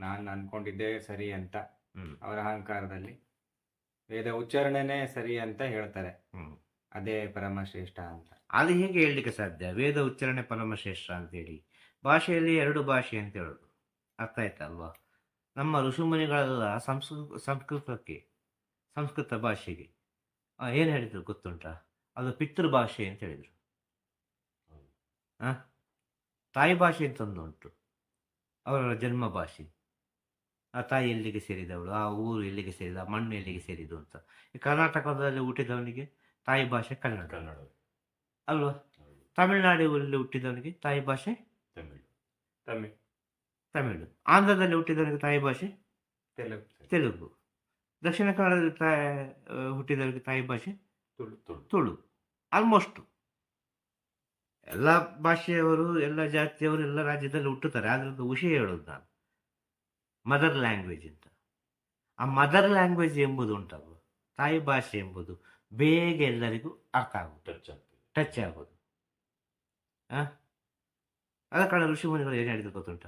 ನಾನು ಅನ್ಕೊಂಡಿದ್ದೆ ಸರಿ ಅಂತ ಅವರ ಅಹಂಕಾರದಲ್ಲಿ. ವೇದ ಉಚ್ಚಾರಣೆನೇ ಸರಿ ಅಂತ ಹೇಳ್ತಾರೆ. ಅದೇ ಪರಮಶ್ರೇಷ್ಠ ಅಂತ. ಅದು ಹೇಗೆ ಹೇಳಲಿಕ್ಕೆ ಸಾಧ್ಯ? ವೇದ ಉಚ್ಚಾರಣೆ ಪರಮಶ್ರೇಷ್ಠ ಅಂತೇಳಿ. ಭಾಷೆಯಲ್ಲಿ ಎರಡು ಭಾಷೆ ಅಂತ ಹೇಳೋದು. ಅರ್ಥ ಆಯ್ತಲ್ವಾ? ನಮ್ಮ ಋಷಿಮುನಿಗಳೆಲ್ಲ ಸಂಸ್ಕೃತ ಸಂಸ್ಕೃತಕ್ಕೆ ಸಂಸ್ಕೃತ ಭಾಷೆಗೆ. ಏನು ಹೇಳಿದ್ರು ಗೊತ್ತುಂಟಾ? ಅದು ಪಿತೃಭಾಷೆ ಅಂತ ಹೇಳಿದರು. ತಾಯಿ ಭಾಷೆ ಅಂತ ಒಂದು ಉಂಟು ಅವರ ಜನ್ಮ ಭಾಷೆ. ಆ ತಾಯಿ ಎಲ್ಲಿಗೆ ಸೇರಿದವಳು? ಆ ಊರು ಎಲ್ಲಿಗೆ ಸೇರಿದ? ಆ ಮಣ್ಣು ಎಲ್ಲಿಗೆ ಸೇರಿದು ಅಂತ. ಈ ಕರ್ನಾಟಕದಲ್ಲಿ ಹುಟ್ಟಿದವನಿಗೆ ತಾಯಿ ಭಾಷೆ ಕನ್ನಡ. ಕನ್ನಡ. ಅಲ್ವಾ. ತಮಿಳುನಾಡಿನಲ್ಲಿ ಹುಟ್ಟಿದವನಿಗೆ ತಾಯಿ ಭಾಷೆ ತಮಿಳು. ತಮಿಳ್ ತಮಿಳು. ಆಂಧ್ರದಲ್ಲಿ ಹುಟ್ಟಿದವನಿಗೆ ತಾಯಿ ಭಾಷೆ ತೆಲುಗು. ತೆಲುಗು. ದಕ್ಷಿಣ ಕನ್ನಡದಲ್ಲಿ ತಾಯಿ ಹುಟ್ಟಿದವರಿಗೆ ತಾಯಿ ಭಾಷೆ ತುಳು ತುಳು. ತುಳು. ಆಲ್ಮೋಸ್ಟ್ ಎಲ್ಲ ಭಾಷೆಯವರು ಎಲ್ಲ ಜಾತಿಯವರು ಎಲ್ಲ ರಾಜ್ಯದಲ್ಲಿ ಹುಟ್ಟುತ್ತಾರೆ. ಅದರದ್ದು ವಿಷಯ ಹೇಳೋದು ನಾನು. ಮದರ್ ಲ್ಯಾಂಗ್ವೇಜ್ ಅಂತ. ಆ ಮದರ್ ಲ್ಯಾಂಗ್ವೇಜ್ ಎಂಬುದು ಉಂಟಲ್ಲ ತಾಯಿ ಭಾಷೆ ಎಂಬುದು ಬೇಗ ಎಲ್ಲರಿಗೂ ಅರ್ಥ ಆಗುತ್ತೆ. ಟಚ್ ಟಚ್ ಆಗೋದು. ಆ? ಆದ ಕಾರಣ ಋಷಿಮುನಿಗಳು ಏನು ಹೇಳಿದ್ರು ಗೊತ್ತುಂಟ?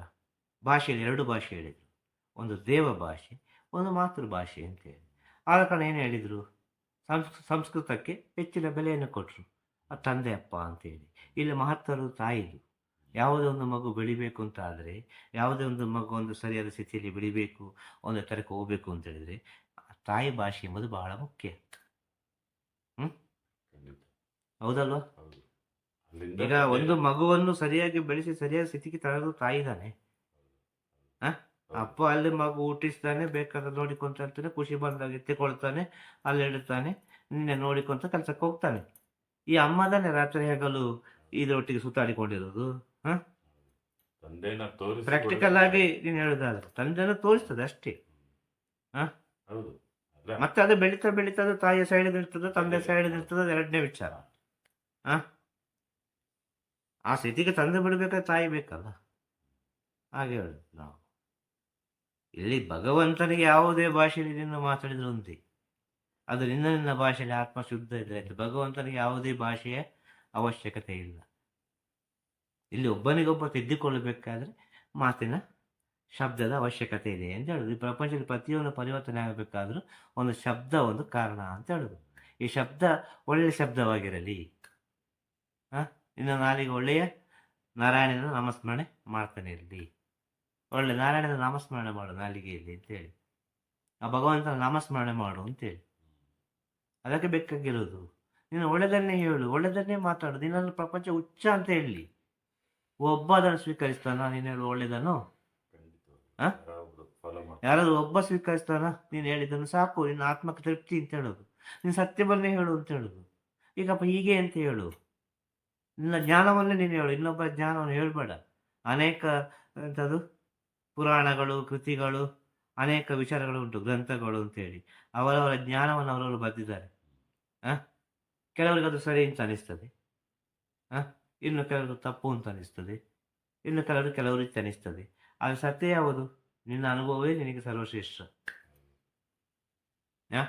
ಭಾಷೆಯಲ್ಲಿ ಎರಡು ಭಾಷೆ ಹೇಳಿದರು. ಒಂದು ದೇವ ಭಾಷೆ ಒಂದು ಮಾತೃ ಭಾಷೆ ಅಂತ ಹೇಳಿ. ಆದ ಕಾರಣ ಏನು ಹೇಳಿದರು? ಸಂಸ್ ಸಂಸ್ಕೃತಕ್ಕೆ ಹೆಚ್ಚಿನ ಬೆಲೆಯನ್ನು ಕೊಟ್ಟರು ಆ ತಂದೆ ಅಪ್ಪ ಅಂತೇಳಿ ಇಲ್ಲಿ ಮಹತ್ತರು ತಾಯಿದು. ಯಾವುದೇ ಒಂದು ಮಗು ಬೆಳಿಬೇಕು ಅಂತ ಆದರೆ ಯಾವುದೇ ಒಂದು ಮಗು ಒಂದು ಸರಿಯಾದ ಸ್ಥಿತಿಯಲ್ಲಿ ಬೆಳಿಬೇಕು ಒಂದು ಎತ್ತರಕ್ಕೆ ಹೋಗಬೇಕು ಅಂತ ಹೇಳಿದರೆ ತಾಯಿ ಭಾಷೆ ಎಂಬುದು ಬಹಳ ಮುಖ್ಯ. ಹ್ಞೂ ಹೌದಲ್ವಾ? ಹೌದು. ಈಗ ಒಂದು ಮಗುವನ್ನು ಸರಿಯಾಗಿ ಬೆಳೆಸಿ ಸರಿಯಾದ ಸ್ಥಿತಿಗೆ ತರೋದು ತಾಯಿದಾನೆ ಹಾಂ? ಅಪ್ಪ ಅಲ್ಲಿ ಮಗು ಹುಟ್ಟಿಸ್ತಾನೆ ಬೇಕಾದ್ರೆ ನೋಡಿಕೊಂತ ಇರ್ತಾನೆ ಖುಷಿ ಬಂದಾಗ ಎತ್ತಿಕೊಳ್ತಾನೆ ಅಲ್ಲಿ ಇಡುತ್ತಾನೆ ನಿನ್ನೆ ನೋಡಿಕೊಂತ ಕೆಲಸಕ್ಕೆ ಹೋಗ್ತಾನೆ. ಈ ಅಮ್ಮದಾನೆ ರಾತ್ರಿ ಹಗಲು ಇದರೊಟ್ಟಿಗೆ ಸುತ್ತಾಡಿಕೊಂಡಿರೋದು. ತಂದೆನ ತೋರಿಸಿ ಪ್ರಾಕ್ಟಿಕಲ್ ಆಗಿ ನೀನು ಹೇಳೋದಾದ್ರೆ ತಂದೆನ ತೋರಿಸ್ತದೆ ಅಷ್ಟೇ. ಹೌದು. ಮತ್ತೆ ಅದು ಬೆಳೀತಾ ಬೆಳೀತಾ ಅದು ತಾಯಿಯ ಸೈಡ್ ಇರ್ತದೆ ತಂದೆ ಸೈಡ್ ಇರ್ತದೆ ಅದು ಎರಡನೇ ವಿಚಾರ. ಆ ಆ ಸ್ಥಿತಿಗೆ ತಂದೆ ಬಿಡಬೇಕಾದ್ರೆ ತಾಯಿ ಬೇಕಲ್ಲ. ಹಾಗೆ ಹೇಳುದು ನಾವು. ಇಲ್ಲಿ ಭಗವಂತನಿಗೆ ಯಾವುದೇ ಭಾಷೆಯಲ್ಲಿ ನಿನ್ನ ಮಾತಾಡಿದ್ರು ಒಂದೇ ಅದು ನಿನ್ನ ನಿನ್ನ ಭಾಷೆಯಲ್ಲಿ ಆತ್ಮ ಶುದ್ಧ ಇದ್ರೆ ಭಗವಂತನಿಗೆ ಯಾವುದೇ ಭಾಷೆಯ ಅವಶ್ಯಕತೆ ಇಲ್ಲ. ಇಲ್ಲಿ ಒಬ್ಬನಿಗೊಬ್ಬ ತಿದ್ದಿಕೊಳ್ಳಬೇಕಾದ್ರೆ ಮಾತಿನ ಶಬ್ದದ ಅವಶ್ಯಕತೆ ಇದೆ ಅಂತ ಹೇಳೋದು. ಈ ಪ್ರಪಂಚದಲ್ಲಿ ಪ್ರತಿಯೊಂದು ಪರಿವರ್ತನೆ ಆಗಬೇಕಾದ್ರೂ ಒಂದು ಶಬ್ದ ಒಂದು ಕಾರಣ ಅಂತ ಹೇಳುದು. ಈ ಶಬ್ದ ಒಳ್ಳೆಯ ಶಬ್ದವಾಗಿರಲಿ. ಹಾಂ? ಇನ್ನು ನಾಲಿಗೆ ಒಳ್ಳೆಯ ನಾರಾಯಣನ ನಾಮಸ್ಮರಣೆ ಮಾಡ್ತಾನೆ ಇರಲಿ ಒಳ್ಳೆ ನಾರಾಯಣನ ನಾಮಸ್ಮರಣೆ ಮಾಡು ನಾಲಿಗೆಯಲ್ಲಿ ಅಂತೇಳಿ ಆ ಭಗವಂತನ ನಾಮಸ್ಮರಣೆ ಮಾಡು ಅಂತೇಳಿ ಅದಕ್ಕೆ ಬೇಕಾಗಿರೋದು. ನೀನು ಒಳ್ಳೆದನ್ನೇ ಹೇಳು, ಒಳ್ಳೆದನ್ನೇ ಮಾತಾಡು. ನಿನ್ನನ್ನು ಪ್ರಪಂಚ ಹುಚ್ಚ ಅಂತ ಹೇಳಿ. ಒಬ್ಬ ಅದನ್ನು ಸ್ವೀಕರಿಸ್ತಾನ? ನೀನು ಹೇಳು ಒಳ್ಳೆದನ್ನು? ಯಾರಾದ್ರೂ ಒಬ್ಬ ಸ್ವೀಕರಿಸ್ತಾನ? ನೀನು ಹೇಳಿದ್ದನ್ನು ಸಾಕು. ನಿನ್ನ ಆತ್ಮಕ್ಕೆ ತೃಪ್ತಿ ಅಂತ ಹೇಳೋದು. ನೀನು ಸತ್ಯವನ್ನೇ ಹೇಳು ಅಂತ ಹೇಳೋದು. ಈಗಪ್ಪ ಹೀಗೆ ಅಂತ ಹೇಳು. ನಿನ್ನ ಜ್ಞಾನವನ್ನೇ ನೀನು ಹೇಳು. ಇನ್ನೊಬ್ಬ ಜ್ಞಾನವನ್ನು ಹೇಳ್ಬೇಡ. ಅನೇಕ ಎಂಥದ್ದು ಪುರಾಣಗಳು ಕೃತಿಗಳು ಅನೇಕ ವಿಚಾರಗಳು ಉಂಟು ಗ್ರಂಥಗಳು ಅಂತೇಳಿ ಅವರವರ ಜ್ಞಾನವನ್ನು ಅವರವರು ಬರೆದಿದ್ದಾರೆ. ಹಾಂ? ಕೆಲವರಿಗೆ ಅದು ಸರಿ ಅಂತ ಅನಿಸ್ತದೆ. ಆ ಇನ್ನು ಕೆಲವರು ತಪ್ಪು ಅಂತ ಅನಿಸ್ತದೆ. ಇನ್ನು ಕೆಲವರು ಕೆಲವು ರೀತಿ ಅನಿಸ್ತದೆ. ಆದರೆ ಸತ್ಯ ಯಾವುದು? ನಿನ್ನ ಅನುಭವವೇ ನಿನಗೆ ಸರ್ವಶ್ರೇಷ್ಠ. ಯಾ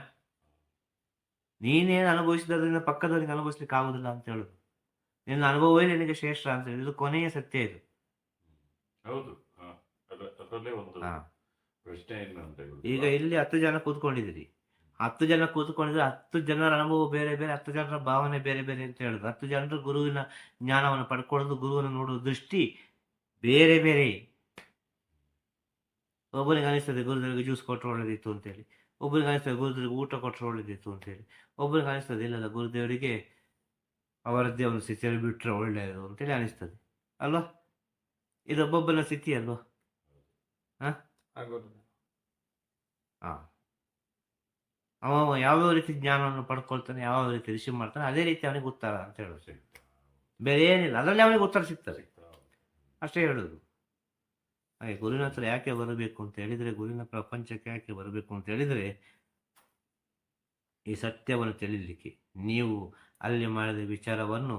ನೀನೇನು ಅನುಭವಿಸಿದ್ರಿಂದ ಪಕ್ಕದವರಿಗೆ ಅನುಭವಿಸ್ಲಿಕ್ಕೆ ಆಗುದಿಲ್ಲ ಅಂತ ಹೇಳುದು ನಿನ್ನ ಅನುಭವವೇ ನಿನಗೆ ಶ್ರೇಷ್ಠ ಅಂತ ಹೇಳಿ. ಇದು ಕೊನೆಯ ಸತ್ಯ ಇದು. ಹೌದು. ಈಗ ಇಲ್ಲಿ ಹತ್ತು ಜನ ಕೂತ್ಕೊಂಡಿದ್ದೀರಿ. ಹತ್ತು ಜನ ಕೂತ್ಕೊಂಡಿದ್ರೆ ಹತ್ತು ಜನರ ಅನುಭವ ಬೇರೆ ಬೇರೆ ಹತ್ತು ಜನರ ಭಾವನೆ ಬೇರೆ ಬೇರೆ ಅಂತ ಹೇಳುದು ಹತ್ತು ಜನರು ಗುರುವಿನ ಜ್ಞಾನವನ್ನು ಪಡ್ಕೊಳ್ಳೋದು ಗುರುವನ್ನು ನೋಡುವ ದೃಷ್ಟಿ ಬೇರೆ ಬೇರೆ. ಒಬ್ಬನಿಗೆ ಅನಿಸ್ತದೆ ಗುರುದೇವರಿಗೆ ಜ್ಯೂಸ್ ಕೊಟ್ಟರೆ ಒಳ್ಳೇದಿತ್ತು ಅಂತೇಳಿ. ಒಬ್ಬರಿಗೆ ಅನಿಸ್ತದೆ ಗುರುದರಿಗೆ ಊಟ ಕೊಟ್ಟರೆ ಒಳ್ಳೇದಿತ್ತು ಅಂತೇಳಿ. ಒಬ್ಬರಿಗೆ ಅನಿಸ್ತದೆ ಇಲ್ಲಲ್ಲ ಗುರುದೇವರಿಗೆ ಅವರದ್ದೇ ಒಂದು ಸ್ಥಿತಿಯಲ್ಲಿ ಬಿಟ್ಟರೆ ಒಳ್ಳೆಯದು ಅಂತೇಳಿ ಅನಿಸ್ತದೆ. ಅಲ್ವಾ? ಇದು ಒಬ್ಬೊಬ್ಬನ ಸ್ಥಿತಿ ಅಲ್ವಾ? ಹಾಂ? ಹಾ ಅವ ಯಾವ್ಯಾವ ರೀತಿ ಜ್ಞಾನವನ್ನು ಪಡ್ಕೊಳ್ತಾನೆ, ಯಾವ ರೀತಿ ರಿಸೀವ್ ಮಾಡ್ತಾನೆ, ಅದೇ ರೀತಿ ಅವನಿಗೆ ಉತ್ತರ ಅಂತ ಹೇಳೋದು ಬೇರೆ ಏನಿಲ್ಲ, ಅದರಲ್ಲಿ ಅವನಿಗೆ ಉತ್ತರ ಸಿಗ್ತದೆ. ಅಷ್ಟೇ ಹೇಳೋದು. ಹಾಗೆ ಗುರುವಿನ ಹತ್ರ ಯಾಕೆ ಬರಬೇಕು ಅಂತ ಹೇಳಿದರೆ ಗುರುವಿನ ಪ್ರಪಂಚಕ್ಕೆ ಯಾಕೆ ಬರಬೇಕು ಅಂತ ಹೇಳಿದರೆ, ಈ ಸತ್ಯವನ್ನು ತಿಳಿಲಿಕ್ಕೆ. ನೀವು ಅಲ್ಲಿ ಮಾಡಿದ ವಿಚಾರವನ್ನು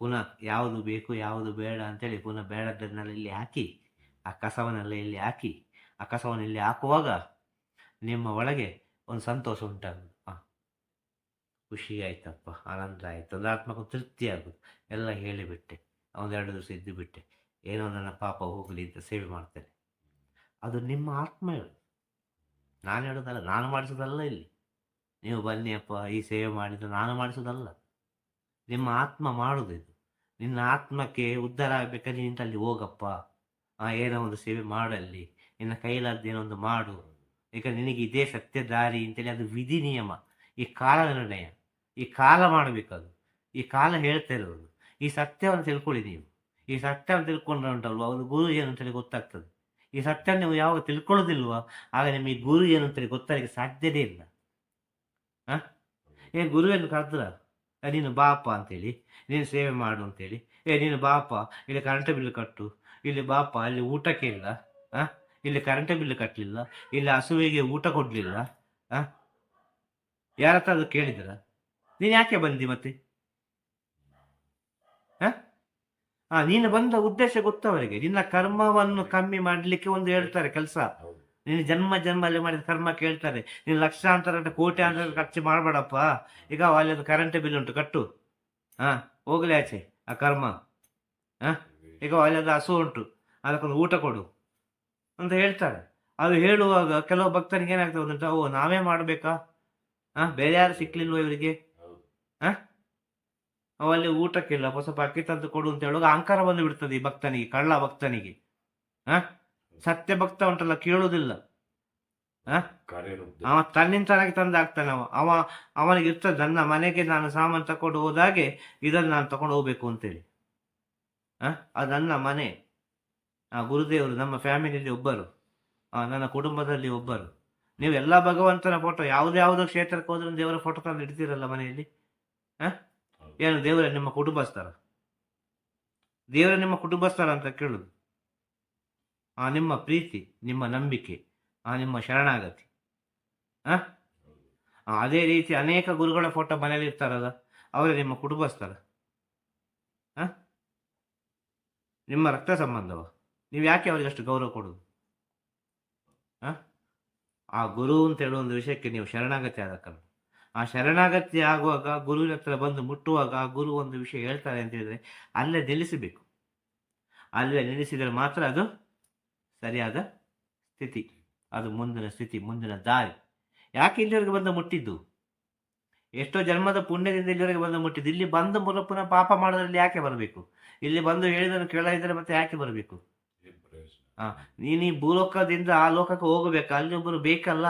ಪುನಃ ಯಾವುದು ಬೇಕು, ಯಾವುದು ಬೇಡ ಅಂತೇಳಿ ಪುನಃ ಬೇಡದ್ದನ್ನೆಲ್ಲ ಇಲ್ಲಿ ಹಾಕಿ, ಆ ಕಸವನ್ನೆಲ್ಲ ಇಲ್ಲಿ ಹಾಕಿ, ಆ ಕಸವನ್ನು ಇಲ್ಲಿ ಹಾಕುವಾಗ ನಿಮ್ಮ ಒಳಗೆ ಒಂದು ಸಂತೋಷ ಉಂಟಾಗೋದು. ಹಾ ಖುಷಿ ಆಯ್ತಪ್ಪ, ಆನಂದ ಆಯಿತು ಒಂದು ಆತ್ಮಕ ತೃಪ್ತಿ ಆಗುದು. ಎಲ್ಲ ಹೇಳಿಬಿಟ್ಟೆ ಒಂದೆರಡು ದಿವಸ ಇದ್ದು ಬಿಟ್ಟೆ, ಏನೋ ನನ್ನ ಪಾಪ ಹೋಗಲಿ ಅಂತ ಸೇವೆ ಮಾಡ್ತೇನೆ. ಅದು ನಿಮ್ಮ ಆತ್ಮ ನಾನು ಹೇಳೋದಲ್ಲ, ನಾನು ಮಾಡಿಸೋದಲ್ಲ ಇಲ್ಲಿ. ನೀವು ಬನ್ನಿ ಅಪ್ಪ, ಈ ಸೇವೆ ಮಾಡಿದ್ರೆ ನಾನು ಮಾಡಿಸೋದಲ್ಲ. ನಿಮ್ಮ ಆತ್ಮ ಮಾಡೋದು ಇದು. ನಿನ್ನ ಆತ್ಮಕ್ಕೆ ಉದ್ಧಾರ ಆಗ್ಬೇಕಾದ್ರೆ ನಿಂತಲ್ಲಿ ಹೋಗಪ್ಪ. ಏನೋ ಒಂದು ಸೇವೆ ಮಾಡಲ್ಲಿ ನಿನ್ನ ಕೈಲಾದ ಏನೋ ಒಂದು ಮಾಡು. ಈಗ ನಿನಗೆ ಇದೇ ಸತ್ಯ ದಾರಿ ಅಂತೇಳಿ ಅದು ವಿಧಿ ನಿಯಮ. ಈ ಕಾಲ ನಿರ್ಣಯ. ಈ ಕಾಲ ಮಾಡಬೇಕದು. ಈ ಕಾಲ ಹೇಳ್ತಾ ಇರೋದು. ಈ ಸತ್ಯವನ್ನು ತಿಳ್ಕೊಳ್ಳಿ ನೀವು. ಈ ಸತ್ಯವನ್ನು ತಿಳ್ಕೊಂಡ್ರೆ ಉಂಟಲ್ವ ಅದು ಗುರು ಏನು ಅಂತೇಳಿ ಗೊತ್ತಾಗ್ತದೆ. ಈ ಸತ್ಯ ನೀವು ಯಾವಾಗ ತಿಳ್ಕೊಳ್ಳೋದಿಲ್ವ? ಆಗ ನಿಮಗೆ ಗುರು ಏನು ಅಂತೇಳಿ ಗೊತ್ತಾಗಲಿಕ್ಕೆ ಸಾಧ್ಯನೇ ಇಲ್ಲ. ಹಾಂ? ಏ, ಗುರುವೇನು ಕರೆದ್ರ? ನೀನು ಬಾಪ ಅಂತೇಳಿ. ನೀನು ಸೇವೆ ಮಾಡು ಅಂತೇಳಿ. ಏ, ನೀನು ಬಾಪ, ಇಲ್ಲಿ ಕರೆಂಟ್ ಬಿಲ್ ಕಟ್ಟು. ಇಲ್ಲಿ ಬಾಪ ಅಲ್ಲಿ ಊಟಕ್ಕೆ ಇಲ್ಲ. ಆ ಇಲ್ಲಿ ಕರೆಂಟ್ ಬಿಲ್ ಕಟ್ಟಲಿಲ್ಲ ಇಲ್ಲಿ ಹಸುವಿಗೆ ಊಟ ಕೊಡಲಿಲ್ಲ ಯಾರ ಹತ್ರ ಅದು ಕೇಳಿದ್ರ ನೀನು ಯಾಕೆ ಬಂದಿ ಮತ್ತೆ? ಆ? ನೀನು ಬಂದ ಉದ್ದೇಶ ಗೊತ್ತವರಿಗೆ ನಿನ್ನ ಕರ್ಮವನ್ನು ಕಮ್ಮಿ ಮಾಡಲಿಕ್ಕೆ ಒಂದು ಹೇಳ್ತಾರೆ ಕೆಲಸ. ನೀನು ಜನ್ಮ ಜನ್ಮಲ್ಲಿ ಮಾಡಿದ ಕರ್ಮ ಕೇಳ್ತಾರೆ. ನೀನು ಲಕ್ಷಾಂತರ ಕೋಟಿ ಕೋಟ್ಯಾಂತರ ಖರ್ಚು ಮಾಡಬೇಡಪ್ಪ. ಈಗ ಅಲ್ಲಿ ಕರೆಂಟ್ ಬಿಲ್ ಉಂಟು, ಕಟ್ಟು. ಹಾ ಹೋಗ್ಲಿ ಆಚೆ, ಆ ಕರ್ಮ. ಹಾ ಈಗ ಅಲ್ಲಿ ಹಸು ಉಂಟು, ಅದಕ್ಕೊಂದು ಊಟ ಕೊಡು. ಅಂತ ಹೇಳ್ತಾರೆ. ಅದು ಹೇಳುವಾಗ ಕೆಲವು ಭಕ್ತರಿಗೆ ಏನಾಗ್ತದೆ ಅಂತ ಓ ನಾವೇ ಮಾಡಬೇಕಾ? ಹಾ ಬೇರೆ ಯಾರು ಸಿಕ್ಲಿಲ್ವ ಇವರಿಗೆ? ಹಾ ಅವಲ್ಲಿ ಊಟಕ್ಕಿಲ್ಲ ಹೊಸ ಅಕ್ಕಿ ತಂದು ಕೊಡು ಅಂತ ಹೇಳುವಾಗ ಅಹಂಕಾರ ಬಂದು ಬಿಡ್ತದೆ ಈ ಭಕ್ತನಿಗೆ ಕಳ್ಳ ಭಕ್ತನಿಗೆ. ಹಾ ಸತ್ಯ ಭಕ್ತ ಉಂಟಲ್ಲ ಕೇಳುವುದಿಲ್ಲ. ಅವ ತನ್ನಿಂದ ತಂದು ಹಾಕ್ತಾನೆ ಅವ. ಅವ ಅವನಿಗೆ ಇರ್ತದೆ ನನ್ನ ಮನೆಗೆ ನಾನು ಸಾಮಾನು ತಕೊಂಡು ಹೋದಾಗೆ ಇದನ್ನು ನಾನು ತಕೊಂಡು ಹೋಗ್ಬೇಕು ಅಂತೇಳಿ. ಹ ಅದು ನನ್ನ ಮನೆ. ಆ ಗುರುದೇವರು ನಮ್ಮ ಫ್ಯಾಮಿಲಿಯಲ್ಲಿ ಒಬ್ಬರು ನನ್ನ ಕುಟುಂಬದಲ್ಲಿ ಒಬ್ಬರು. ನೀವು ಎಲ್ಲ ಭಗವಂತನ ಫೋಟೋ ಯಾವುದೇ ಯಾವುದೋ ಕ್ಷೇತ್ರಕ್ಕೆ ಹೋದ್ರೆ ದೇವರ ಫೋಟೋ ತಂದು ಇಡ್ತೀರಲ್ಲ ಮನೆಯಲ್ಲಿ? ಹ? ಏನು ದೇವರ ನಿಮ್ಮ ಕುಟುಂಬಸ್ಥರ? ದೇವರ ನಿಮ್ಮ ಕುಟುಂಬಸ್ಥರ ಅಂತ ಕೇಳುದು. ಆ ನಿಮ್ಮ ಪ್ರೀತಿ ನಿಮ್ಮ ನಂಬಿಕೆ ಆ ನಿಮ್ಮ ಶರಣಾಗತಿ. ಹಾಂ? ಅದೇ ರೀತಿ ಅನೇಕ ಗುರುಗಳ ಫೋಟೋ ಮನೇಲಿ ಇರ್ತಾರಲ್ಲ ಅವರೇ ನಿಮ್ಮ ಕುಟುಂಬಸ್ಥರ. ಹಾಂ? ನಿಮ್ಮ ರಕ್ತ ಸಂಬಂಧವ? ನೀವು ಯಾಕೆ ಅವ್ರಿಗೆ ಅಷ್ಟು ಗೌರವ ಕೊಡೋದು? ಆ ಗುರು ಅಂತ ಹೇಳೋ ಒಂದು ವಿಷಯಕ್ಕೆ ನೀವು ಶರಣಾಗತಿ ಆದ ಕಾರಣ ಆ ಶರಣಾಗತಿ ಆಗುವಾಗ ಗುರುವಿನ ಹತ್ರ ಬಂದು ಮುಟ್ಟುವಾಗ ಆ ಗುರು ಒಂದು ವಿಷಯ ಹೇಳ್ತಾರೆ ಅಂತ ಹೇಳಿದ್ರೆ ಅಲ್ಲೇ ನಿಲ್ಲಿಸಬೇಕು. ಅಲ್ಲೇ ನಿಲ್ಲಿಸಿದರೆ ಮಾತ್ರ ಅದು ಸರಿಯಾದ ಸ್ಥಿತಿ. ಅದು ಮುಂದಿನ ಸ್ಥಿತಿ, ಮುಂದಿನ ದಾರಿ. ಯಾಕೆ ಇಲ್ಲಿವರೆಗೆ ಬಂದು ಮುಟ್ಟಿದ್ದು? ಎಷ್ಟೋ ಜನ್ಮದ ಪುಣ್ಯದಿಂದ ಇಲ್ಲಿವರೆಗೆ ಬಂದು ಮುಟ್ಟಿದ್ದು. ಇಲ್ಲಿ ಬಂದು ಪುನಃ ಪಾಪ ಮಾಡೋದ್ರಲ್ಲಿ ಯಾಕೆ ಬರಬೇಕು? ಇಲ್ಲಿ ಬಂದು ಹೇಳಿದನ್ನು ಕೇಳದಿದ್ರೆ ಮತ್ತೆ ಯಾಕೆ ಬರಬೇಕು? ನೀನು ಈ ಭೂಲೋಕದಿಂದ ಆ ಲೋಕಕ್ಕೆ ಹೋಗಬೇಕು. ಅಲ್ಲಿ ಒಬ್ಬರು ಬೇಕಲ್ಲ.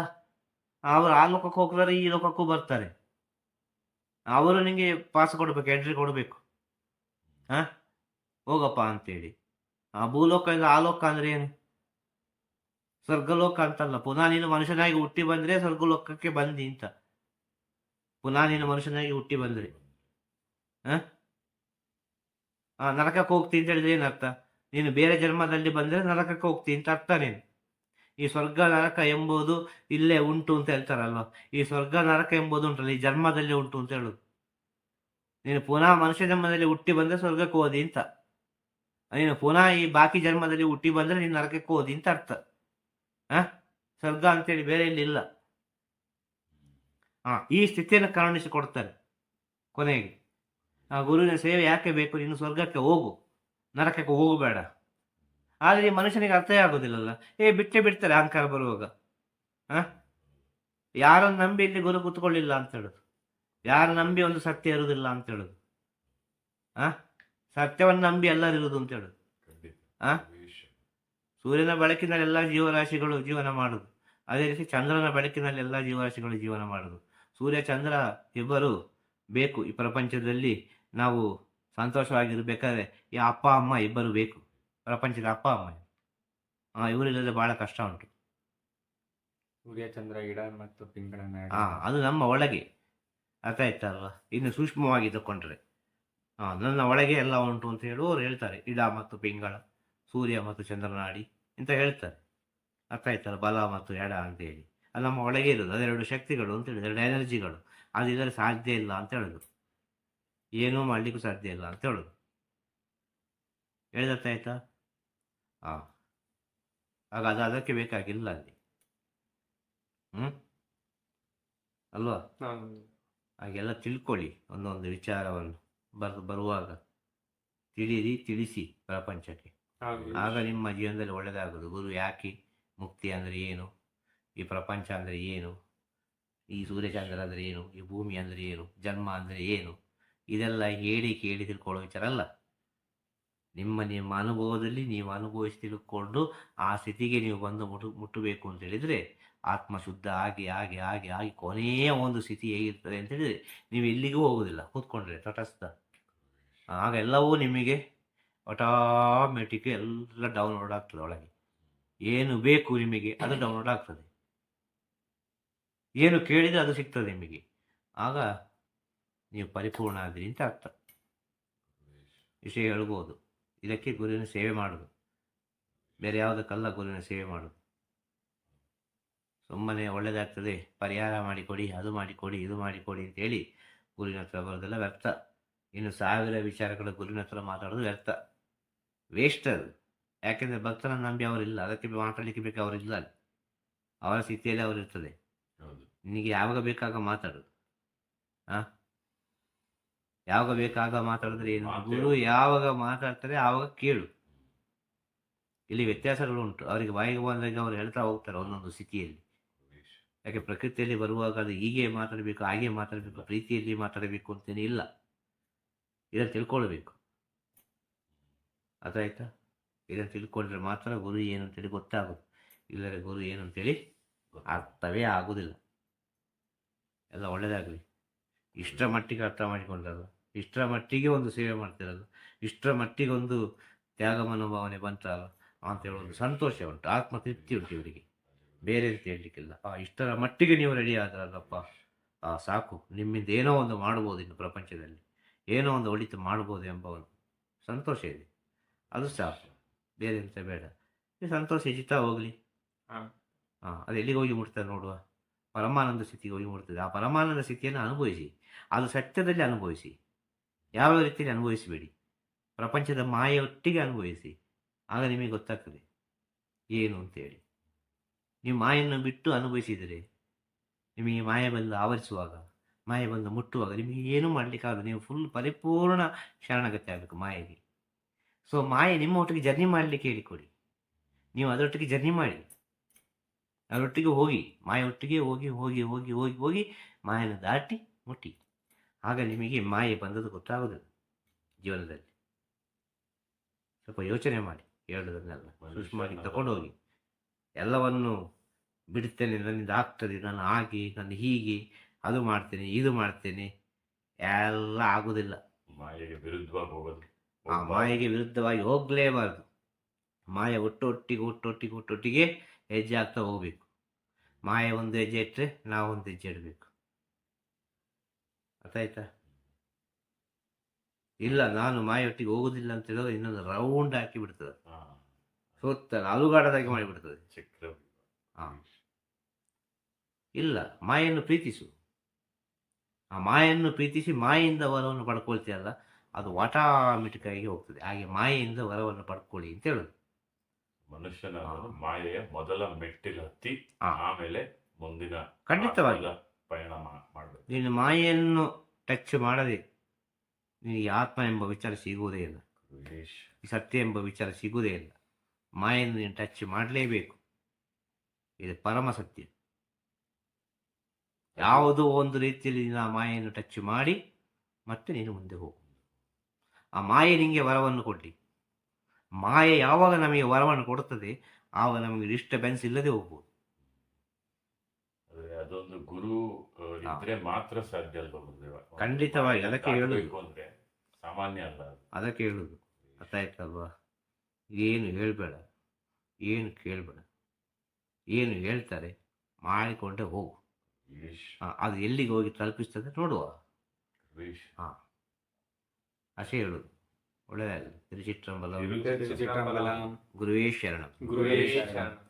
ಅವರು ಆ ಲೋಕಕ್ಕೆ ಹೋಗ್ತಾರೆ, ಈ ಲೋಕಕ್ಕೂ ಬರ್ತಾರೆ. ಅವರು ನಿಮಗೆ ಪಾಸ್ ಕೊಡಬೇಕು ಎಂಟ್ರಿ ಕೊಡಬೇಕು. ಹಾ ಹೋಗಪ್ಪ ಅಂತೇಳಿ. ಆ ಭೂಲೋಕದಿಂದ ಆ ಲೋಕ ಅಂದ್ರೆ ಏನು? ಸ್ವರ್ಗಲೋಕ ಅಂತಲ್ಲ. ಪುನಃ ನೀನು ಮನುಷ್ಯನಾಗಿ ಹುಟ್ಟಿ ಬಂದ್ರೆ ಸ್ವರ್ಗಲೋಕಕ್ಕೆ ಬಂದಿ ಅಂತ. ಪುನಃ ನೀನು ಮನುಷ್ಯನಾಗಿ ಹುಟ್ಟಿ ಬಂದ್ರೆ. ಹಾಂ ನರಕಕ್ಕೆ ಹೋಗ್ತಿ ಅಂತ ಹೇಳಿದ್ರೆ ಏನರ್ಥ ನೀನು ಬೇರೆ ಜನ್ಮದಲ್ಲಿ ಬಂದರೆ ನರಕಕ್ಕೆ ಹೋಗ್ತೀನಿ ಅಂತ ಅರ್ಥ ನೀನು. ಈ ಸ್ವರ್ಗ ನರಕ ಎಂಬುದು ಇಲ್ಲೇ ಉಂಟು ಅಂತ ಹೇಳ್ತಾರಲ್ವ? ಈ ಸ್ವರ್ಗ ನರಕ ಎಂಬುದು ಉಂಟಲ್ಲ, ಈ ಜನ್ಮದಲ್ಲಿ ಉಂಟು ಅಂತ ಹೇಳುದು. ನೀನು ಪುನಃ ಮನುಷ್ಯ ಜನ್ಮದಲ್ಲಿ ಹುಟ್ಟಿ ಬಂದರೆ ಸ್ವರ್ಗಕ್ಕೆ ಹೋದಿ ಅಂತ. ನೀನು ಪುನಃ ಈ ಬಾಕಿ ಜನ್ಮದಲ್ಲಿ ಹುಟ್ಟಿ ಬಂದರೆ ನೀನು ನರಕಕ್ಕೆ ಹೋದಿ ಅಂತ ಅರ್ಥ. ಆ? ಸ್ವರ್ಗ ಅಂತೇಳಿ ಬೇರೆ ಇಲ್ಲಿ ಇಲ್ಲ. ಹಾ ಈ ಸ್ಥಿತಿಯನ್ನು ಕಾರಣಿಸಿಕೊಡ್ತಾರೆ ಕೊನೆಗೆ. ಆ, ಗುರುವಿನ ಸೇವೆ ಯಾಕೆ ಬೇಕು? ನೀನು ಸ್ವರ್ಗಕ್ಕೆ ಹೋಗು. ನರಕಕ್ಕೆ ಹೋಗಬೇಡ. ಆದರೆ ಈ ಮನುಷ್ಯನಿಗೆ ಅರ್ಥ ಆಗೋದಿಲ್ಲಲ್ಲ. ಏ ಬಿಟ್ಟೆ ಬಿಡ್ತಾರೆ ಅಹಂಕಾರ ಬರುವಾಗ. ಹಾಂ? ಯಾರನ್ನು ನಂಬಿ ಇಲ್ಲಿ ಗುರು ಕೂತ್ಕೊಳ್ಳಿಲ್ಲ ಅಂತ ಹೇಳುದು. ಯಾರು ನಂಬಿ ಒಂದು ಸತ್ಯ ಇರುವುದಿಲ್ಲ ಅಂತ ಹೇಳೋದು. ಆ ಸತ್ಯವನ್ನು ನಂಬಿ ಎಲ್ಲರೂ ಇರುವುದು ಅಂತ ಹೇಳೋದು. ಆ? ಸೂರ್ಯನ ಬೆಳಕಿನಲ್ಲಿ ಎಲ್ಲ ಜೀವರಾಶಿಗಳು ಜೀವನ ಮಾಡುದು. ಅದೇ ರೀತಿ ಚಂದ್ರನ ಬೆಳಕಿನಲ್ಲಿ ಎಲ್ಲ ಜೀವರಾಶಿಗಳು ಜೀವನ ಮಾಡುದು. ಸೂರ್ಯ ಚಂದ್ರ ಇಬ್ಬರು ಬೇಕು ಈ ಪ್ರಪಂಚದಲ್ಲಿ. ನಾವು ಸಂತೋಷವಾಗಿರ್ಬೇಕಾದ್ರೆ ಈ ಅಪ್ಪ ಅಮ್ಮ ಇಬ್ಬರು ಬೇಕು. ಪ್ರಪಂಚದ ಅಪ್ಪ ಅಮ್ಮ. ಆ ಇವರಿಲ್ಲದೆ ಬಹಳ ಕಷ್ಟ ಉಂಟು. ಸೂರ್ಯ ಚಂದ್ರ ಇಡ ಮತ್ತು ತಿಂಗಳ ಹಾಂ ಅದು ನಮ್ಮ ಒಳಗೆ. ಅರ್ಥ ಆಯ್ತಲ್ವ ಇನ್ನು ಸೂಕ್ಷ್ಮವಾಗಿ ತಕೊಂಡ್ರೆ ಹಾಂ ನನ್ನ ಒಳಗೆ ಎಲ್ಲ ಉಂಟು ಅಂತ ಹೇಳುವವರು ಹೇಳ್ತಾರೆ. ಇಡ ಮತ್ತು ಪಿಂಗಳ ಸೂರ್ಯ ಮತ್ತು ಚಂದ್ರನಾಡಿ ಅಂತ ಹೇಳ್ತಾರೆ. ಅರ್ಥ ಆಯ್ತಲ್ಲ ಬಲ ಮತ್ತು ಎಡ ಅಂತ ಹೇಳಿ. ಅದು ನಮ್ಮ ಒಳಗೆ ಇರೋದು ಅದೆರಡು ಶಕ್ತಿಗಳು ಅಂತ ಹೇಳಿದ್ರು. ಎರಡು ಎನರ್ಜಿಗಳು. ಅದು ಇದರ ಸಾಧ್ಯ ಇಲ್ಲ ಅಂತ ಹೇಳೋದು ಏನೂ ಮಾಡಲಿಕ್ಕೂ ಸಾಧ್ಯ ಇಲ್ಲ ಅಂತ ಹೇಳೋದು. ಹೇಳಿದರ್ಥ ಆಯ್ತಾ? ಹಾಂ ಆಗ ಅದು ಅದಕ್ಕೆ ಬೇಕಾಗಿಲ್ಲ ಅಲ್ಲಿ. ಹ್ಞೂ ಅಲ್ವಾ. ಹಾಗೆಲ್ಲ ತಿಳ್ಕೊಳ್ಳಿ ಒಂದೊಂದು ವಿಚಾರವನ್ನು ಬರ್ ಬರುವಾಗ. ತಿಳಿರಿ ತಿಳಿಸಿ ಪ್ರಪಂಚಕ್ಕೆ. ಆಗ ನಿಮ್ಮ ಜೀವನದಲ್ಲಿ ಒಳ್ಳೆಯದಾಗೋದು ಗುರು ಯಾಕೆ ಮುಕ್ತಿ ಅಂದರೆ ಏನು? ಈ ಪ್ರಪಂಚ ಅಂದರೆ ಏನು? ಈ ಸೂರ್ಯಚಂದ್ರ ಅಂದರೆ ಏನು? ಈ ಭೂಮಿ ಅಂದರೆ ಏನು? ಜನ್ಮ ಅಂದರೆ ಏನು? ಇದೆಲ್ಲ ಹೇಳಿ ಕೇಳಿ ತಿಳ್ಕೊಳ್ಳೋ ವಿಚಾರ ಅಲ್ಲ. ನಿಮ್ಮ ನಿಮ್ಮ ಅನುಭವದಲ್ಲಿ ನೀವು ಅನುಭವಿಸಿ ತಿಳ್ಕೊಂಡು ಆ ಸ್ಥಿತಿಗೆ ನೀವು ಬಂದು ಮುಟ್ಟು ಮುಟ್ಟಬೇಕು ಅಂತ ಹೇಳಿದರೆ, ಆತ್ಮ ಶುದ್ಧ ಆಗಿ ಆಗಿ ಆಗಿ ಆಗಿ ಕೊನೆಯ ಒಂದು ಸ್ಥಿತಿ ಹೇಗಿರ್ತದೆ ಅಂತ ಹೇಳಿದರೆ, ನೀವು ಎಲ್ಲಿಗೂ ಹೋಗೋದಿಲ್ಲ. ಕೂತ್ಕೊಂಡ್ರೆ ತಟಸ್ಥ. ಆಗ ಎಲ್ಲವೂ ನಿಮಗೆ ಆಟೋಮೆಟಿಕ್ ಎಲ್ಲ ಡೌನ್ಲೋಡ್ ಆಗ್ತದೆ ಒಳಗೆ. ಏನು ಬೇಕು ನಿಮಗೆ ಅದು ಡೌನ್ಲೋಡ್ ಆಗ್ತದೆ. ಏನು ಕೇಳಿದರೆ ಅದು ಸಿಗ್ತದೆ ನಿಮಗೆ. ಆಗ ನೀವು ಪರಿಪೂರ್ಣ ಆದ್ರಿ ಅಂತ ಅರ್ಥ. ವಿಷಯ ಹೇಳ್ಬೋದು. ಇದಕ್ಕೆ ಗುರುವಿನ ಸೇವೆ ಮಾಡೋದು. ಬೇರೆ ಯಾವುದಕ್ಕಲ್ಲ ಗುರುವಿನ ಸೇವೆ ಮಾಡೋದು. ಸುಮ್ಮನೆ ಒಳ್ಳೆಯದಾಗ್ತದೆ ಪರಿಹಾರ ಮಾಡಿಕೊಡಿ ಅದು ಮಾಡಿಕೊಡಿ ಇದು ಮಾಡಿಕೊಡಿ ಅಂತೇಳಿ ಗುರುವಿನ ಹತ್ರ ಬರೋದೆಲ್ಲ ವ್ಯರ್ಥ. ಇನ್ನು ಸಾವಿರ ವಿಚಾರಗಳ ಗುರುವಿನ ಹತ್ರ ಮಾತಾಡೋದು ವ್ಯರ್ಥ. ವೇಸ್ಟ್ ಅದು. ಯಾಕೆಂದರೆ ಭಕ್ತನ ನಂಬಿ ಅವರಿಲ್ಲ. ಅದಕ್ಕೆ ಮಾತಾಡಲಿಕ್ಕೆ ಬೇಕು ಅವರಿಲ್ಲ ಅಲ್ಲಿ. ಅವರ ಸ್ಥಿತಿಯಲ್ಲಿ ಅವರಿರ್ತದೆ. ಹೌದು. ನಿನಗೆ ಯಾವಾಗ ಬೇಕಾಗ ಮಾತಾಡು. ಆ? ಯಾವಾಗ ಬೇಕಾಗ ಮಾತಾಡಿದ್ರೆ ಏನು? ಗುರು ಯಾವಾಗ ಮಾತಾಡ್ತಾರೆ ಆವಾಗ ಕೇಳು. ಇಲ್ಲಿ ವ್ಯತ್ಯಾಸಗಳು ಉಂಟು. ಅವರಿಗೆ ಬಾಯಿಗೆ ಬಂದಾಗ ಅವ್ರು ಹೇಳ್ತಾ ಹೋಗ್ತಾರೆ ಒಂದೊಂದು ಸ್ಥಿತಿಯಲ್ಲಿ. ಯಾಕೆ ಪ್ರಕೃತಿಯಲ್ಲಿ ಬರುವಾಗ ಅದು ಹೀಗೆ ಮಾತಾಡಬೇಕು ಹಾಗೆ ಮಾತಾಡಬೇಕು ಪ್ರೀತಿಯಲ್ಲಿ ಮಾತಾಡಬೇಕು ಅಂತೇನೆ ಇಲ್ಲ. ಇದನ್ನು ತಿಳ್ಕೊಳ್ಬೇಕು. ಅದಾಯ್ತಾ? ಇದನ್ನು ತಿಳ್ಕೊಂಡ್ರೆ ಮಾತ್ರ ಗುರು ಏನು ಅಂತೇಳಿ ಗೊತ್ತಾಗೋದು ಇಲ್ಲದ್ರೆ ಗುರು ಏನು ಅಂತೇಳಿ ಅರ್ಥವೇ ಆಗುವುದಿಲ್ಲ ಎಲ್ಲ ಒಳ್ಳೆಯದಾಗಲಿ ಇಷ್ಟರ ಮಟ್ಟಿಗೆ ಅರ್ಥ ಮಾಡಿಕೊಂಡಲ್ಲ ಇಷ್ಟರ ಮಟ್ಟಿಗೆ ಒಂದು ಸೇವೆ ಮಾಡ್ತಿರಲ್ಲ ಇಷ್ಟರ ಮಟ್ಟಿಗೆ ಒಂದು ತ್ಯಾಗ ಮನೋಭಾವನೆ ಬಂತಲ್ಲ ಅಂತೇಳಿ ಒಂದು ಸಂತೋಷ ಉಂಟು ಆತ್ಮ ತೃಪ್ತಿ ಉಂಟು ಇವರಿಗೆ. ಬೇರೆ ರೀತಿ ಹೇಳಲಿಕ್ಕಿಲ್ಲ. ಆ ಇಷ್ಟರ ಮಟ್ಟಿಗೆ ನೀವು ರೆಡಿ ಆದ್ರಲ್ಲಪ್ಪ ಆ ಸಾಕು. ನಿಮ್ಮಿಂದ ಏನೋ ಒಂದು ಮಾಡ್ಬೋದು ಇನ್ನು ಪ್ರಪಂಚದಲ್ಲಿ. ಏನೋ ಒಂದು ಒಳಿತು ಮಾಡ್ಬೋದು ಎಂಬ ಒಂದು ಸಂತೋಷ ಇದೆ. ಅದು ಸಾಕು. ಬೇರೆ ಎಂತ ಬೇಡ. ಈ ಸಂತೋಷ ಹೆಚ್ಚುತ್ತಾ ಹೋಗಲಿ. ಹಾಂ. ಹಾಂ ಅದು ಎಲ್ಲಿಗೆ ಹೋಗಿ ಮುಟ್ತದೆ ನೋಡುವ. ಪರಮಾನಂದ ಸ್ಥಿತಿಗೆ ಹೋಗಿ ಮುಟ್ತದೆ. ಆ ಪರಮಾನಂದ ಸ್ಥಿತಿಯನ್ನು ಅನುಭವಿಸಿ. ಅದು ಸತ್ಯದಲ್ಲಿ ಅನುಭವಿಸಿ. ಯಾವ ರೀತಿಯಲ್ಲಿ ಅನುಭವಿಸಬೇಡಿ. ಪ್ರಪಂಚದ ಮಾಯೊಟ್ಟಿಗೆ ಅನುಭವಿಸಿ. ಆಗ ನಿಮಗೆ ಗೊತ್ತಾಗ್ತದೆ, ಏನು ಅಂತೇಳಿ ನೀವು ಮಾಯನ್ನು ಬಿಟ್ಟು ಅನುಭವಿಸಿದರೆ, ನಿಮಗೆ ಮಾಯ ಆವರಿಸುವಾಗ, ಮಾಯ ಮುಟ್ಟುವಾಗ ನಿಮಗೆ ಏನೂ ಮಾಡಲಿಕ್ಕಾಗಲ್ಲ ನೀವು ಫುಲ್ ಪರಿಪೂರ್ಣ ಶರಣಾಗತಿ ಆಗಬೇಕು ಮಾಯೆಗೆ. ಸೊ ಮಾಯೆ ನಿಮ್ಮ ಒಟ್ಟಿಗೆ ಜರ್ನಿ ಮಾಡಲಿಕ್ಕೆ ಹೇಳಿಕೊಡಿ. ನೀವು ಅದರೊಟ್ಟಿಗೆ ಜರ್ನಿ ಮಾಡಿ. ಅದರೊಟ್ಟಿಗೆ ಹೋಗಿ, ಮಾಯ ಒಟ್ಟಿಗೆ ಹೋಗಿ ಹೋಗಿ ಹೋಗಿ ಹೋಗಿ ಹೋಗಿ ಮಾಯನ ದಾಟಿ ಮುಟ್ಟಿ. ಆಗ ನಿಮಗೆ ಮಾಯೆ ಬಂದದ್ದು ಗೊತ್ತಾಗೋದಿಲ್ಲ ಜೀವನದಲ್ಲಿ. ಸ್ವಲ್ಪ ಯೋಚನೆ ಮಾಡಿ ಹೇಳೋದನ್ನೆಲ್ಲ ಸೂಕ್ಷ್ಮವಾಗಿ ತಗೊಂಡು ಹೋಗಿ ಎಲ್ಲವನ್ನು ಬಿಡ್ತೇನೆ ನನ್ನಿಂದ ಆಗ್ತದೆ ನಾನು ಹಾಗೆ ನಾನು ಹೀಗೆ ಅದು ಮಾಡ್ತೇನೆ ಇದು ಮಾಡ್ತೇನೆ ಎಲ್ಲ ಆಗೋದಿಲ್ಲ. ಮಾಯೆಗೆ ವಿರುದ್ಧವಾಗಿ ಹೋಗೋದು. ಆ ಮಾಯೆಗೆ ವಿರುದ್ಧವಾಗಿ ಹೋಗಲೇಬಾರ್ದು. ಮಾಯ ಒಟ್ಟೊಟ್ಟಿಗೆ ಒಟ್ಟೊಟ್ಟಿಗೆ ಒಟ್ಟೊಟ್ಟಿಗೆ ಹೆಜ್ಜೆ ಆಗ್ತಾ ಹೋಗಬೇಕು. ಮಾಯ ಒಂದು ಹೆಜ್ಜೆ ಇಟ್ಟರೆ ನಾವು ಒಂದು ಹೆಜ್ಜೆ ಇಡಬೇಕು. ಅರ್ಥಾಯ್ತಾ ಇಲ್ಲ ನಾನು ಮಾಯೊಟ್ಟಿಗೆ ಹೋಗುದಿಲ್ಲ ಅಂತ ಹೇಳಿದ್ರೆ ಇನ್ನೊಂದು ರೌಂಡ್ ಹಾಕಿ ಬಿಡ್ತದೆ ಹಾ. ಸುತ್ತ ಅಲುಗಾಡದಾಗಿ ಮಾಡಿಬಿಡ್ತದೆ ಚಕ್ರ ಹಾ. ಇಲ್ಲ ಮಾಯನ್ನು ಪ್ರೀತಿಸು ಆ ಮಾಯನ್ನು ಪ್ರೀತಿಸಿ ಮಾಯೆಯಿಂದ ವರವನ್ನು ಪಡ್ಕೊಳ್ತೀಯಲ್ಲ ಅದು ಆಟೋಮೆಟಿಕ್ ಆಗಿ ಹೋಗ್ತದೆ ಹಾಗೆ ಮಾಯೆಯಿಂದ ವರವನ್ನು ಪಡ್ಕೊಳ್ಳಿ ಅಂತ ಹೇಳುದು ಮನುಷ್ಯನ. ಮಾಯೆಯ ಮೊದಲ ಮೆಟ್ಟಿಲು ಹತ್ತಿ ಆಮೇಲೆ ಮುಂದಿನ ಖಂಡಿತವಾಗಿ. ಪಯಣ ಮಾಡಬೇಕು. ನೀನು ಮಾಯೆಯನ್ನು ಟಚ್ ಮಾಡದೆ ನಿನಗೆ ಆತ್ಮ ಎಂಬ ವಿಚಾರ ಸಿಗುವುದೇ ಇಲ್ಲ. ಸತ್ಯ ಎಂಬ ವಿಚಾರ ಸಿಗುವುದೇ ಇಲ್ಲ. ಮಾಯನ್ನು ನೀನು ಟಚ್ ಮಾಡಲೇಬೇಕು. ಇದು ಪರಮ ಸತ್ಯ. ಯಾವುದೋ ಒಂದು ರೀತಿಯಲ್ಲಿ ನೀನು ಆ ಮಾಯೆಯನ್ನು ಟಚ್ ಮಾಡಿ ಮತ್ತೆ ನೀನು ಮುಂದೆ ಹೋಗು. ಆ ಮಾಯೆ ನಿಮಗೆ ವರವನ್ನು ಕೊಡಲಿ. ಮಾಯೆ ಯಾವಾಗ ನಮಗೆ ವರವನ್ನು ಕೊಡುತ್ತದೆ ಆವಾಗ ನಮಗೆ ಡಿಸ್ಟರ್ಬೆನ್ಸ್ ಇಲ್ಲದೆ ಹೋಗ್ಬೋದು. ಅದೊಂದು ಗುರು ಇದ್ರೆ ಮಾತ್ರ ಸಾಧ್ಯ ಅಲ್ವಾ ಗುರುದೇವ ಖಂಡಿತವಾಗಿ, ಅದಕ್ಕೆ ಹೇಳುದು. ಅಂದ್ರೆ ಸಾಮಾನ್ಯ ಅಲ್ಲ ಅದಕ್ಕೆ ಹೇಳುದು. ಅರ್ಥ ಆಯ್ತಲ್ವಾ? ಏನು ಹೇಳಬೇಡ. ಏನು ಕೇಳಬೇಡ. ಏನು ಹೇಳ್ತಾರೆ ಮಾಡಿಕೊಂಡೆ ಹೋಗು. ಆ, ಅದು ಎಲ್ಲಿಗೆ ಹೋಗಿ ತಲುಪಿಸ್ತದೆ ನೋಡುವ. ಗುರುವೇಶ್ ಅಷ್ಟೇ ಹೇಳುದು. ಒಳ್ಳೆಯದಾಗಲಿ ತಿರುಚಿಟ್ರಂಬಲ ತಿರುಚಿಟ್ಟಂಬಲಂ ಗುರುವೇ ಶರಣ. ಗುರುವೇ ಶರಣಂ.